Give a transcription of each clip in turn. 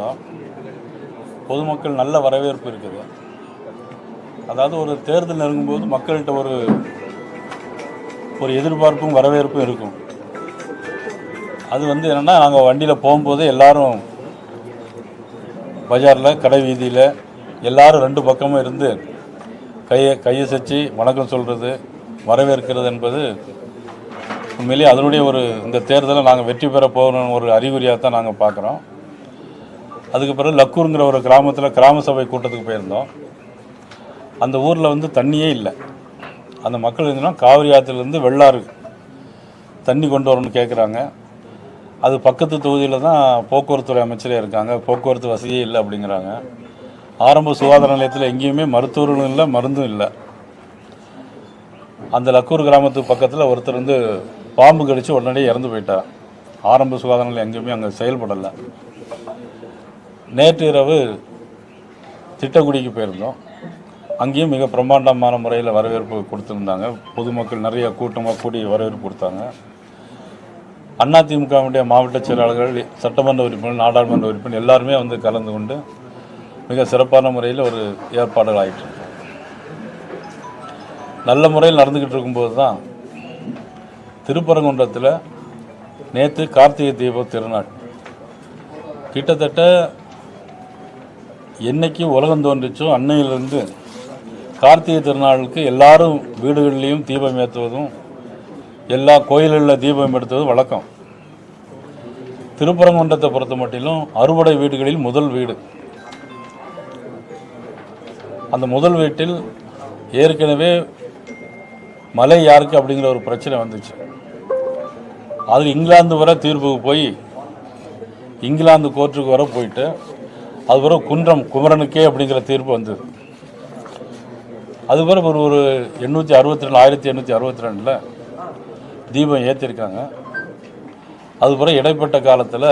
தான் பொதுமக்கள் நல்ல வரவேற்பு இருக்குது. அதாவது ஒரு தேர்தல் நெருங்கும்போது மக்கள்கிட்ட ஒரு ஒரு எதிர்பார்ப்பும் வரவேற்பும் இருக்கும். அது வந்து என்னென்னா நாங்கள் வண்டியில் போகும்போது எல்லாரும் பஜாரில் கடை வீதியில் எல்லாரும் ரெண்டு பக்கமும் இருந்து கையை கையை சச்சி வணக்கம் சொல்கிறது வரவேற்கிறது என்பது உண்மையிலேயே அதனுடைய ஒரு இந்த தேர்தலை நாங்கள் வெற்றி பெற போகணும்னு ஒரு அறிகுறியாக தான் நாங்கள் பார்க்குறோம் அதுக்கு பிறகு லக்கூருங்கிற ஒரு கிராமத்தில் கிராம சபை கூட்டத்துக்கு போயிருந்தோம். அந்த ஊரில் வந்து தண்ணியே இல்லை. அந்த மக்கள் என்னன்னா காவிரி ஆற்றுலேருந்து வெள்ளாறு தண்ணி கொண்டு வரணும்னு கேட்குறாங்க அது பக்கத்து தொகுதியில் தான் போக்குவரத்துறை அமைச்சரே இருக்காங்க. போக்குவரத்து வசதியே இல்லை அப்படிங்கிறாங்க. ஆரம்ப சுகாதார நிலையத்தில் எங்கேயுமே மருத்துவர்களும் இல்லை மருந்தும் இல்லை. அந்த லக்கூர் கிராமத்துக்கு பக்கத்தில் ஒருத்தர் வந்து பாம்பு கடித்து உடனடியே இறந்து போயிட்டார். ஆரம்ப சுகாதார நிலையம் எங்கேயுமே அங்கே செயல்படலை. நேற்று இரவு திட்டக்குடிக்கு போயிருந்தோம். அங்கேயும் மிக பிரம்மாண்டமான முறையில் வரவேற்பு கொடுத்துருந்தாங்க. பொதுமக்கள் நிறைய கூட்டமாக கூடி வரவேற்பு கொடுத்தாங்க. அதிமுகவுடைய மாவட்ட செயலாளர்கள் சட்டமன்ற உறுப்பினர் நாடாளுமன்ற உறுப்பினர் எல்லாருமே வந்து கலந்து கொண்டு மிக சிறப்பான முறையில் ஒரு ஏற்பாடுகள் ஆயிட்டு இருக்கு. நல்ல முறையில் நடந்துக்கிட்டு இருக்கும்போது தான் திருப்பரங்குன்றத்தில் நேற்று கார்த்திகை தீப திருநாள். கிட்டத்தட்ட என்னைக்கு உலகம் தோன்றிச்சோ அன்னையிலிருந்து கார்த்திகை திருநாளுக்கு எல்லாரும் வீடுகள்லேயும் தீபம் ஏற்றுவதும் எல்லா கோயில்களில் தீபம் எடுத்துவதும் வழக்கம். திருப்பரங்குன்றத்தை பொறுத்த மட்டிலும் அறுபடை வீடுகளில் முதல் வீடு. அந்த முதல் வீட்டில் ஏற்கனவே மலை யாருக்கு அப்படிங்கிற ஒரு பிரச்சனை வந்துச்சு. அது இங்கிலாந்து வர தீர்ப்புக்கு போய் இங்கிலாந்து கோர்ட்டுக்கு வர போயிட்டு அது குன்றம் குமரனுக்கே அப்படிங்கிற தீர்ப்பு வந்தது. அது ஒரு ஒரு எண்ணூற்றி அறுபத்தி ரெண்டு ஆயிரத்தி எண்ணூற்றி அறுபத்தி ரெண்டில் தீபம் ஏற்றிருக்காங்க அது இடைப்பட்ட காலத்தில்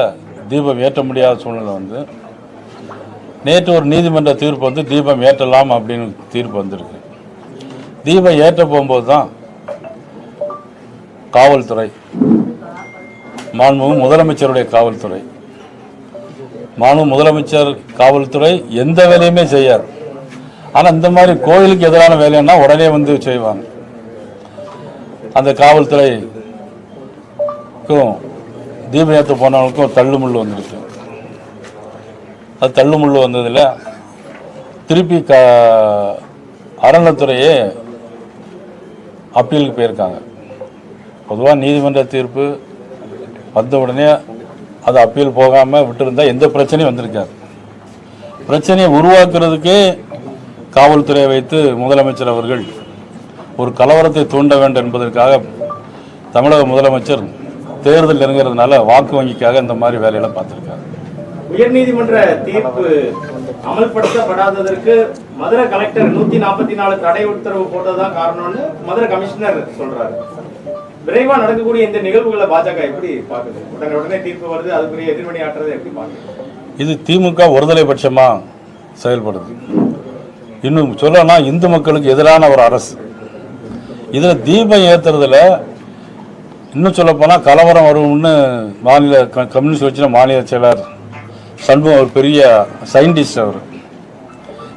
தீபம் ஏற்ற முடியாத சூழ்நிலை வந்து நேற்று ஒரு நீதிமன்ற தீர்ப்பு வந்து தீபம் ஏற்றலாம் அப்படின்னு தீர்ப்பு வந்திருக்கு. தீபம் ஏற்ற போகும்போது தான் காவல்துறை மாண்புமிகு முதலமைச்சருடைய காவல்துறை மாண்பு முதலமைச்சர் காவல்துறை எந்த வேலையுமே செய்யாது. ஆனால் இந்த மாதிரி கோயிலுக்கு எதிரான வேலைன்னா உடனே வந்து செய்வாங்க. அந்த காவல்துறைக்கும் தீபம் போனவங்களுக்கும் தள்ளுமுள்ளு வந்துருக்கு அது தள்ளுமுள்ளு வந்ததில் திருப்பி க அறநிலைத்துறையே அப்பீலுக்கு போயிருக்காங்க. பொதுவாக நீதிமன்ற தீர்ப்பு வந்த உடனே அது அப்பீல் போகாமல் விட்டுருந்தா எந்த பிரச்சனையும் வந்திருக்காது. பிரச்சனையை உருவாக்குறதுக்கே காவல்துறையை வைத்து முதலமைச்சர் அவர்கள் ஒரு கலவரத்தை தூண்ட வேண்டும் என்பதற்காக தமிழக முதலமைச்சர் தேர்தல் நெருங்கிறதுனால வாக்கு வங்கிக்காக இந்த மாதிரி வேலையெல்லாம் பார்த்துருக்காரு. உயர்நீதிமன்ற தீர்ப்பு அமல்படுத்தப்படாததற்கு மதுரை கலெக்டர் நூத்தி நாற்பத்தி நாலு தடை உத்தரவு போட்டதுதான் காரணம்னு மதுரை கமிஷனர் சொல்றாரு. விரைவா நடக்கக்கூடிய இந்த நிகழ்வுகளை பாஜக எப்படி பாக்குது உடனே உடனே தீர்ப்பு வருது அதுக்குரிய எதிர்மணி ஆற்றுறதை எப்படி பாக்குது இது திமுக ஒருதலை பட்சமாக செயல்படுது. இன்னும் சொல்லனா இந்து மக்களுக்கு எதிரான ஒரு அரசு. இதில் தீபம் ஏற்றுறதுல இன்னும் சொல்லப்போனால் கலவரம் வரும்னு மாநில க- கம்யூனிஸ்ட் கட்சியில் மாநில செயலர் சண்முகம் ஒரு பெரிய சயின்டிஸ்ட் அவர்.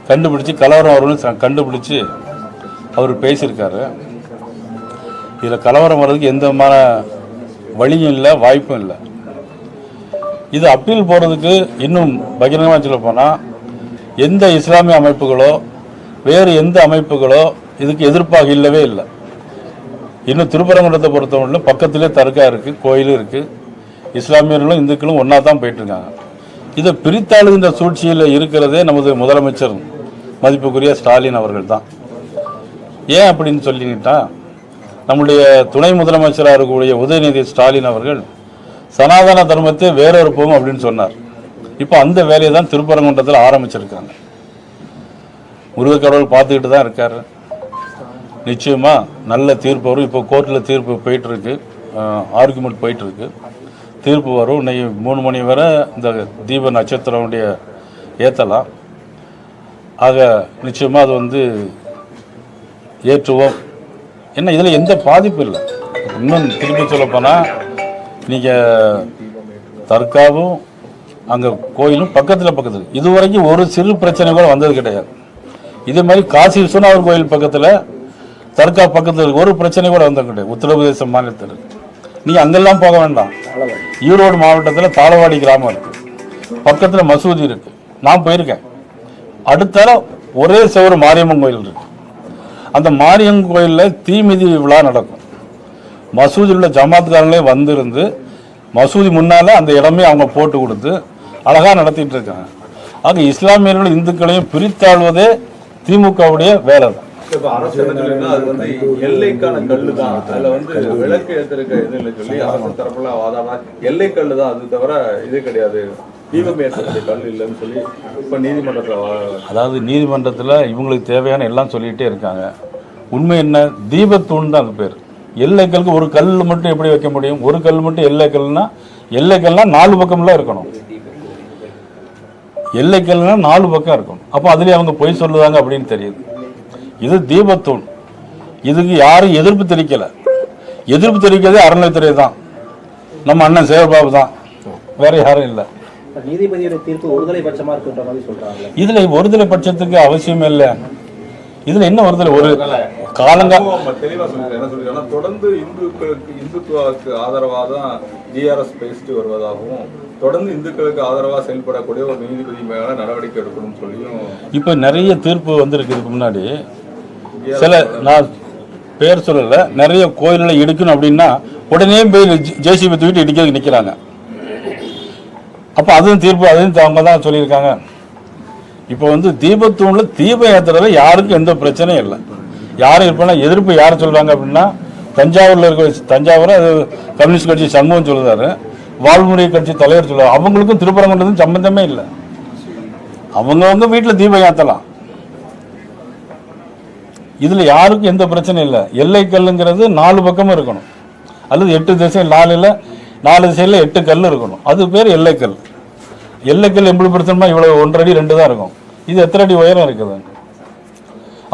கண்டுபிடிச்சி கலவரம் வரும்னு கண்டுபிடிச்சி அவர் பேசியிருக்காரு. இதில் கலவரம் வர்றதுக்கு எந்த விதமான வழியும் இல்லை வாய்ப்பும் இல்லை. இது அப்பீல் போகிறதுக்கு இன்னும் பகிரங்கமாக சொல்ல போனால் எந்த இஸ்லாமிய அமைப்புகளோ வேறு எந்த அமைப்புகளோ இதுக்கு எதிர்ப்பாக இல்லவே இல்லை. இன்னும் திருப்பரங்குன்றத்தை பொறுத்தவரையிலும் பக்கத்திலே தர்கா இருக்குது கோயிலும் இருக்குது இஸ்லாமியர்களும் இந்துக்களும் ஒன்றா தான் போயிட்டுருக்காங்க. இதை பிரித்தாளுகின்ற சூழ்ச்சியில் இருக்கிறதே நமது முதலமைச்சர் மதிப்புக்குரிய ஸ்டாலின் அவர்கள் தான். ஏன் அப்படின்னு சொல்லிக்கிட்டால் நம்முடைய துணை முதலமைச்சராக இருக்கக்கூடிய உதயநிதி ஸ்டாலின் அவர்கள் சனாதன தர்மத்தை வேறொருப்போம் அப்படின்னு சொன்னார். இப்போ அந்த வேலையை தான் திருப்பரங்குன்றத்தில் ஆரம்பிச்சிருக்காங்க. முருகக்கடவுள் பார்த்துக்கிட்டு தான் இருக்காரு. நிச்சயமாக நல்ல தீர்ப்பு வரும். இப்போ கோர்ட்டில் தீர்ப்பு போயிட்டுருக்கு. ஆர்குமெண்ட் போயிட்டுருக்கு. தீர்ப்பு வரும். இன்னைக்கு மூணு மணி வரை இந்த தீப நட்சத்திரமுடைய ஏற்றலாம் ஆக நிச்சயமாக அது வந்து ஏற்றுவோம். என்ன இதில் எந்த பாதிப்பும் இல்லை. இன்னும் திருப்பி சொல்லப்போனால் நீங்கள் தர்காவும் அங்கே கோயிலும் பக்கத்தில் பக்கத்தில் இதுவரைக்கும் ஒரு சிறு பிரச்சனை கூட வந்தது கிடையாது. இதே மாதிரி காசி விஸ்வநாதர் கோயில் பக்கத்தில் தர்கா பக்கத்தில் ஒரு பிரச்சனை கூட வந்தது கிடையாது. உத்தரப்பிரதேச மாநிலத்தில். நீங்கள் அங்கெல்லாம் போக வேண்டாம். ஈரோடு மாவட்டத்தில் தாளவாடி கிராமம் இருக்குது பக்கத்தில் மசூதி இருக்குது நான் போயிருக்கேன். அடுத்தால ஒரே செவரு மாரியம்மன் கோயில் இருக்குது அந்த மாரியம்மன் கோயிலில் தீமிதி விழா நடக்கும். மசூதியில் உள்ள ஜமாத்காரங்களே வந்திருந்து மசூதி முன்னால அந்த இடமே அவங்க போட்டு கொடுத்து அழகா நடத்திட்டு இருக்காங்க. ஆக இஸ்லாமியர்களும் இந்துக்களையும் பிரித்தாழ்வதே திமுகவுடைய வேலை. தான் எல்லைக்கான கல்லு தான் விளக்கு கல்லு தான் அது தவிர இது கிடையாது. தீபம் கல் இல்லைன்னு சொல்லி அதாவது நீதிமன்றத்தில் இவங்களுக்கு தேவையான எல்லாம் சொல்லிகிட்டே இருக்காங்க. உண்மை என்ன? தீபத்தூண் தான் அது பேர். எல்லைக்கல்லுக்கு ஒரு கல் மட்டும் எப்படி வைக்க முடியும்? ஒரு கல் மட்டும் எல்லைக்கல்னா எல்லைக்கல்னா நாலு பக்கம்லாம் இருக்கணும். எல்லைக்கல்னா நாலு பக்கம் இருக்கணும் அப்போ அதுலேயே அவங்க பொய் சொல்லுவாங்க அப்படின்னு தெரியுது. இது தீபத்தூண். இதுக்கு யாரும் எதிர்ப்பு தெரிவிக்கலை. எதிர்ப்பு தெரிவிக்கிறதே அறநிலைத்துறை தான் நம்ம அண்ணன் சேவபாபு தான். வேற யாரும் இல்லை. நீதிபதியோட தீர்ப்பு ஒருதலை பட்சமா இருக்குன்ற மாதிரி சொல்றாங்க இதுல ஒருதலை பட்சத்துக்கு அவசியம் இல்லை. இதுல என்ன ஒருதலை? ஒரு காலங்க அவங்க தெளிவா சொல்லிருக்காங்க என்ன சொல்லிருக்காங்கன்னா தொடர்ந்து இந்துக்களுக்கு இந்துத்துவாக்கு ஆதரவா தான் ஜிஆர்எஸ் பேசிட்டு வருவதாகவும் தொடர்ந்து இந்துக்களுக்கு ஆதரவா செயல்படக்கூடிய ஒரு நீதிபதி மேல நடவடிக்கை எடுக்கணும்னு சொல்லியும் இப்ப நிறைய தீர்ப்பு வந்திருக்கு இதுக்கு முன்னாடி. சில நான் பேர் சொல்லல. நிறைய கோயில்களை இடிக்கணும் அப்படின்னா உடனே போய் ஜேசிபி தூக்கிட்டு இடிக்கிறதுக்கு நிக்கிறாங்க. அப்போ அதுவும் தீர்ப்பு அதுவும் அவங்க தான் சொல்லியிருக்காங்க. இப்போ வந்து தீபத்தூணில் தீபம் ஏற்றுறதுல யாருக்கும் எந்த பிரச்சனையும் இல்லை. யாரும் இருப்பேன்னா எதிர்ப்பு யார் சொல்கிறாங்க அப்படின்னா தஞ்சாவூரில் இருக்க தஞ்சாவூர் அது கம்யூனிஸ்ட் கட்சி சண்முகம் சொல்லுறாரு வாழ்முறை கட்சி தலைவர் சொல்லுவார். அவங்களுக்கும் திருப்பரங்குன்றது சம்பந்தமே இல்லை. அவங்கவுங்க வீட்டில் தீபம் ஏற்றலாம் இதில் யாருக்கும் எந்த பிரச்சனையும் இல்லை. எல்லை கல்லுங்கிறது நாலு பக்கமும் இருக்கணும். அல்லது எட்டு திசை நாலில் நாலு திசையில் எட்டு கல் இருக்கணும். அது பேர் எல்லைக்கல். எல்லைக்கல் எப்படி பிரச்சனைனா இவ்வளோ ஒன்றடி ரெண்டு தான் இருக்கும். இது எத்தனை அடி உயரம் இருக்குது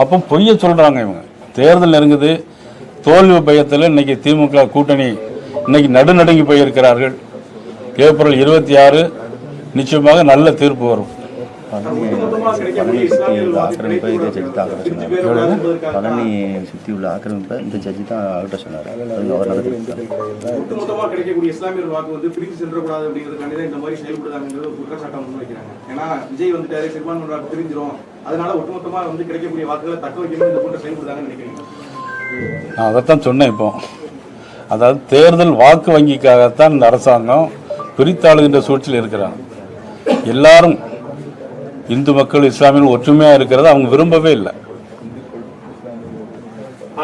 அப்போ பொய்ய சொல்கிறாங்க இவங்க. தேர்தல் நெருங்குது. தோல்வி பயத்தில் இன்னைக்கு திமுக கூட்டணி இன்னைக்கு நடுநடுங்கி போயிருக்கிறார்கள். ஏப்ரல் இருபத்தி ஆறு நிச்சயமாக நல்ல தீர்ப்பு வரும். ஆக்கிரமிப்பை ஜட்ஜி தான் அகற்ற சொன்னார். பழனி சுற்றி உள்ள ஆக்கிரமிப்பை இந்த ஜட்ஜி தான் அகற்ற சொன்னார். அது அவர் அதைத்தான் சொன்னேன் இப்போ. அதாவது தேர்தல் வாக்கு வங்கிக்காகத்தான் இந்த அரசாங்கம் பிரித்தாளுகின்ற சூழ்ச்சியில் இருக்கிறாங்க எல்லாரும் இந்து மக்கள் இஸ்லாமியர்கள் ஒற்றுமையாக இருக்கிறத அவங்க விரும்பவே இல்லை.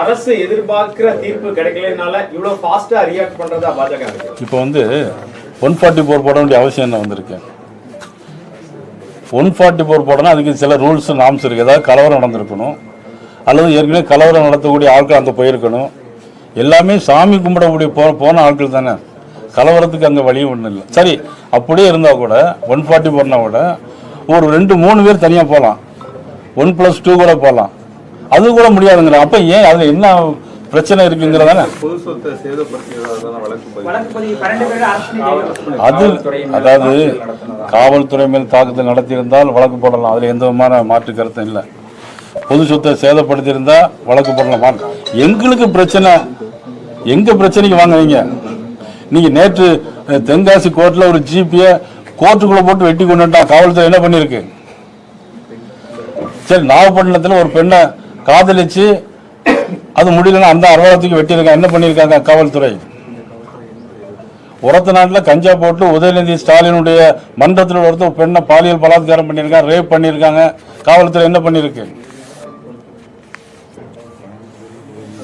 அரசு எதிர்பார்க்கிற தீர்ப்பு கிடைக்கலனால இவ்வளவு ஃபாஸ்டா ரியாக்ட் பண்றதா பாஜக இருக்கு. இப்போ வந்து ஒன் ஃபார்ட்டி ஃபோர் போட வேண்டிய அவசியம் என்ன வந்திருக்கு? ஒன் ஃபார்ட்டி ஃபோர் போடணும் அதுக்கு சில ரூல்ஸ் நாம்ஸ் இருக்குது ஏதாவது கலவரம் நடந்திருக்கணும். அல்லது ஏற்கனவே கலவரம் நடத்தக்கூடிய ஆட்கள் அங்கே போயிருக்கணும். எல்லாமே சாமி கும்பிடக்கூடிய போ போன ஆட்கள் தானே. கலவரத்துக்கு அங்கே வழியும் ஒன்றும் இல்லை. சரி அப்படியே இருந்தால் கூட ஒன் ஃபார்ட்டி போர்னா கூட ஒரு ரெண்டு மூணு பேர் தனியாக போகலாம் ஒன் ப்ளஸ் டூ கூட போகலாம் அது கூட முடியாதுங்கிற அப்போ ஏன் அதில் என்ன பிரச்சனை இருக்குங்கிறதானே? அது அதாவது காவல்துறை மேல் தாக்குதல் நடத்தியிருந்தால் வழக்கு போடலாம். அதில் எந்த விதமான மாற்று கருத்தும் இல்லை. பொது சொத்தை சேதப்படுத்தியிருந்தா வழக்கு போடலாம். எங்களுக்கு பிரச்சனை. எங்க பிரச்சனைக்கு வாங்குவீங்க நீங்க நேற்று தென்காசி கோர்ட்ல ஒரு ஜிபிய கோர்ட்டுக்குள்ள போட்டு வெட்டி கொண்டுட்டான் காவல்துறை என்ன பண்ணிருக்கு? சரி நாகப்பட்டினத்தில் ஒரு பெண்ணை காதலிச்சு அது முடியலன்னா அந்த அறுபத்துக்கு வெட்டியிருக்காங்க என்ன பண்ணியிருக்காங்க காவல்துறை? உரத்த நாட்டில் கஞ்சா போட்டு உதயநிதி ஸ்டாலினுடைய மன்றத்தில் ஒருத்தர் பெண்ணை பாலியல் பலாத்காரம் பண்ணியிருக்காங்க ரேப் பண்ணியிருக்காங்க. காவல்துறை என்ன பண்ணியிருக்கு?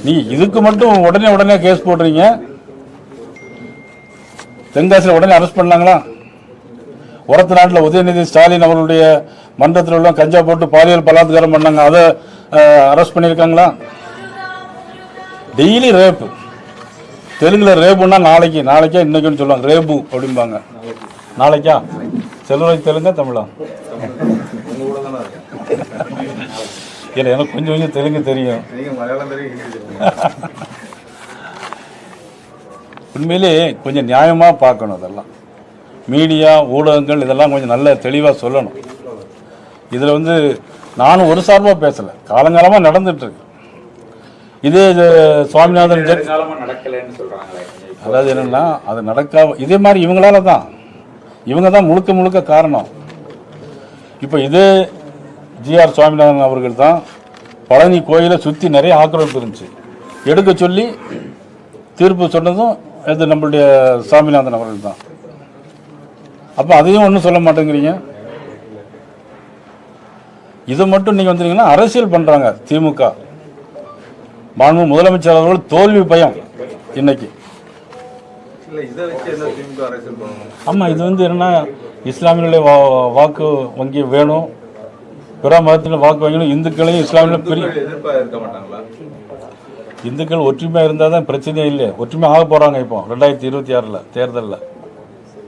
நீ இதுக்கு மட்டும் உடனே உடனே கேஸ் போடுறீங்க. தென்காசியில் உடனே அரெஸ்ட் பண்ணாங்களா? உரத்த நாட்டில் உதயநிதி ஸ்டாலின் அவர்களுடைய மன்றத்தில் உள்ள கஞ்சா போட்டு பாலியல் பலாத்காரம் பண்ணாங்க. அதை அரெஸ்ட் பண்ணியிருக்காங்களா? டெய்லி ரேப்பு தெலுங்குல ரேபுன்னா நாளைக்கு நாளைக்கா இன்னைக்குன்னு சொல்லுவாங்க. ரேபு அப்படிம்பாங்க. நாளைக்கா? செல்வராஜ் தெலுங்கா தமிழா? இல்லை எனக்கு கொஞ்சம் கொஞ்சம் தெலுங்கு தெரியும். உண்மையிலே கொஞ்சம் நியாயமாக பார்க்கணும் அதெல்லாம். மீடியா ஊடகங்கள் இதெல்லாம் கொஞ்சம் நல்ல தெளிவாக சொல்லணும். இதில் வந்து நானும் ஒரு சார்பாக பேசலை. காலங்காலமாக நடந்துட்டு இருக்கு இதே இது சுவாமிநாதன் அதாவது என்னன்னா அது நடக்காம இதே மாதிரி இவங்களால தான். இவங்க தான் முழுக்க முழுக்க காரணம். இப்போ இதே ஜிஆர் சுவாமிநாதன் அவர்கள் தான் பழனி கோயிலை சுற்றி நிறைய ஆக்கிரமிப்பு இருந்துச்சு. எடுக்க சொல்லி தீர்ப்பு சொன்னதும் இது நம்மளுடைய சாமிநாதன் அவர்கள் தான். அப்போ அதையும் ஒன்றும் சொல்ல மாட்டேங்கிறீங்க? இதை மட்டும் நீங்கள் வந்துட்டீங்கன்னா அரசியல் பண்ணுறாங்க திமுக. மாண்பு முதலமைச்சர் அவர்கள் தோல்வி பயம் இன்னைக்கு. ஆமாம் இது வந்து என்னன்னா இஸ்லாமியர்களுடைய வா வாக்கு வங்கி வேணும். பிற மதத்தில் வாக்கு வங்கியும் இந்துக்களையும் இஸ்லாமியில் பிரி இந்துக்கள் எதிர்ப்பா இருக்க மாட்டாங்களா? இந்துக்கள் ஒற்றுமையாக இருந்தால் தான் பிரச்சனையே இல்லை ஒற்றுமை ஆக போகிறாங்க இப்போ ரெண்டாயிரத்தி இருபத்தி ஆறில் தேர்தலில்.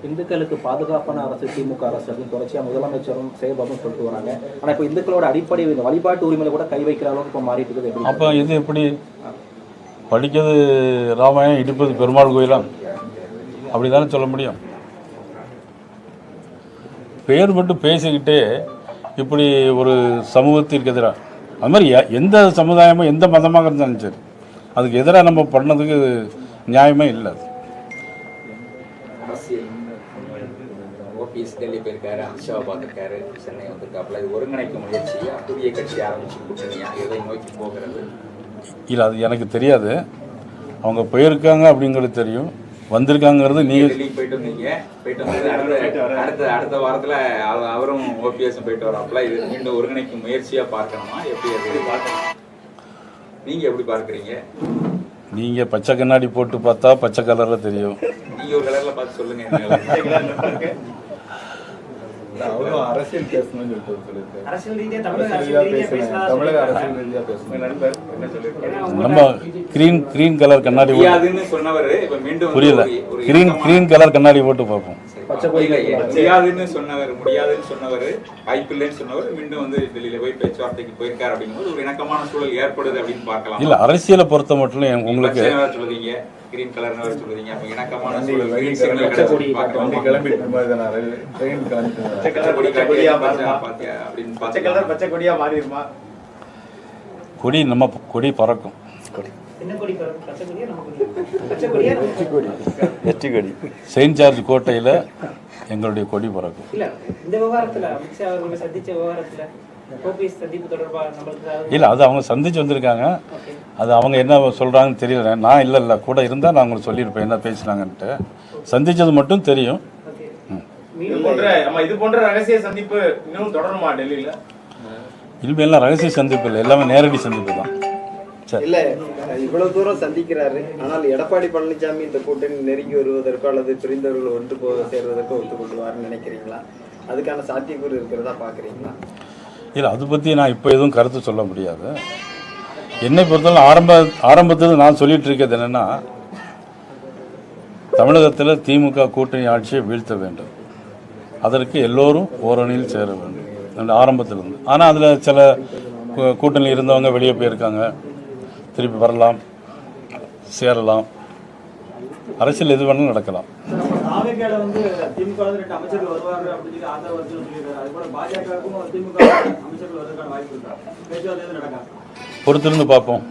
இந்துக்களுக்கு பாதுகாப்பான அரசு திமுக அரசு அப்படின்னு தொடர்ச்சியா முதலமைச்சரும் செயல்பாடும் சொல்லிட்டு வராங்க. ஆனா இப்ப இந்துக்களோட அடிப்படை இந்த வழிபாட்டு உரிமையில கூட கை வைக்கிற அளவுக்கு இப்ப மாறிட்டு இருக்குது அப்போ இது எப்படி? படிக்கிறது ராமாயணம் இடிப்பது பெருமாள் கோயிலாம் அப்படி தானே சொல்ல முடியும். பெயர் மட்டும் பேசிக்கிட்டே இப்படி ஒரு சமூகத்திற்கு எதிராக அது மாதிரி எந்த சமுதாயமோ எந்த மதமாக இருந்தாலும் சரி அதுக்கு எதிராக நம்ம பண்ணதுக்கு நியாயமே இல்லை. ஓபிஎஸ் டெல்லி போயிருக்காரு அமித்ஷாவை பார்த்திருக்காரு. சென்னை வந்திருக்காப்புல. இது ஒருங்கிணைக்கும் முயற்சியா புதிய கட்சி ஆரம்பிச்சு கூட்டணியா எதை நோக்கி போகிறது? இல்லை அது எனக்கு தெரியாது. அவங்க போயிருக்காங்க அப்படிங்கிறது தெரியும். வந்திருக்காங்கிறது நீங்கள் டெல்லி போயிட்டு வந்தீங்க. போயிட்டு வந்து அடுத்த அடுத்த வாரத்துல அவ- அவரும் ஓபிஎஸ் போயிட்டு வராப்புல. இது மீண்டும் ஒருங்கிணைக்கும் முயற்சியா பார்க்கணுமா? எப்படி அது? பார்க்கணும்? நீங்க எப்படி பார்க்கறீங்க? நீங்கள் பச்சை கண்ணாடி போட்டு பார்த்தா பச்சை கலரில் தெரியும். நீங்க ஒரு கலர்ல பார்த்து சொல்லுங்க என்னால. இல்ல, அவரும் அரசியல் பேசணும்னு சொல்லிட்டு சொல்லியிருக்காரு அரசியல் ரீதியா தமிழக அரசியல் ரீதியா பேசணும் நண்பர் என்ன சொல்லியிருக்காரு நம்ம கிரீன் கிரீன் கலர் கண்ணாடி முடியாதுன்னு சொன்னவரு இப்ப மீண்டும் புரியல கிரீன் கிரீன் கலர் கண்ணாடி போட்டு பார்ப்போம் முடியாதுன்னு சொன்னவர் முடியாதுன்னு சொன்னவர் வாய்ப்பில்லைன்னு சொன்னவர் மீண்டும் வந்து டெல்லியில போய் பேச்சுவார்த்தைக்கு போயிருக்காரு அப்படிங்கும்போது ஒரு இணக்கமான சூழல் ஏற்படுது அப்படின்னு பார்க்கலாம் இல்லை அரசியலை பொறுத்த மட்டும் என்- உங்களுக்கு சொல்லுதீங்க கிரீன் கலர்னு வேற சொல்லுதீங்க அப்ப இணக்கமான சூழல் கிளம்பி பச்சை கலர் கொடி பச்சை கொடியா மாறிடுமா? கொடி நம்ம கொடி பறக்கும். கொடி? செயின்ட் ஜார்ஜ் கோட்டையில் எங்களுடைய கொடி பறக்கும். இல்ல இந்த விவகாரத்துல அமித்ஷா அவர்களை சந்திச்ச விவகாரத்துல இல்லை அது அவங்க சந்திச்சு வந்திருக்காங்க. அது அவங்க என்ன சொல்கிறாங்கன்னு தெரியல நான் இல்லை இல்லை. கூட இருந்தால் நான் உங்களுக்கு சொல்லியிருப்பேன். என்ன பேசினாங்கன்ட்டு. சந்திச்சது மட்டும் தெரியும். இனிமேல்லாம் ரகசிய சந்திப்பு இல்லை. எல்லாமே நேரடி சந்திப்பு தான். சரி. இல்ல இவ்வளவு தூரம் சந்திக்கிறாரு. ஆனால் எடப்பாடி பழனிசாமி இந்த கூட்டணி நெருங்கி வருவதற்கோ அல்லது பிரிந்தவர்கள் ஒன்று போ சேர்வதற்கோ ஒத்துக்கொள்வாருன்னு நினைக்கிறீங்களா? அதுக்கான சாத்தியக்கூறு இருக்கிறதா பாக்குறீங்களா இல்லை அதை பற்றி நான் இப்போ எதுவும் கருத்து சொல்ல முடியாது. என்னை பொறுத்தவரை ஆரம்ப ஆரம்பத்தில் நான் சொல்லிட்டு இருக்கிறது என்னென்னா தமிழகத்தில் திமுக கூட்டணி ஆட்சியை வீழ்த்த வேண்டும். அதற்கு எல்லோரும் ஓரணியில் சேர வேண்டும். ஆரம்பத்தில் ஆரம்பத்திலிருந்து. ஆனால் அதில் சில கூட்டணி இருந்தவங்க வெளியே போயிருக்காங்க. திருப்பி வரலாம் சேரலாம். அரசியல் எது வேணாலும் நடக்கலாம். நாகைக்கால வந்து திமுக ரெண்டு அமைச்சர்கள் வருவாரு அப்படின்னு சொல்லி ஆதரவு சொல்லியிருக்காரு. அது போல பாஜகவுக்கும் திமுக அமைச்சர்கள் வருவதற்கான வாய்ப்பு இருக்கா? பேச்சுவார்த்தை எதுவும் நடக்காது பொறுத்திருந்து பார்ப்போம்.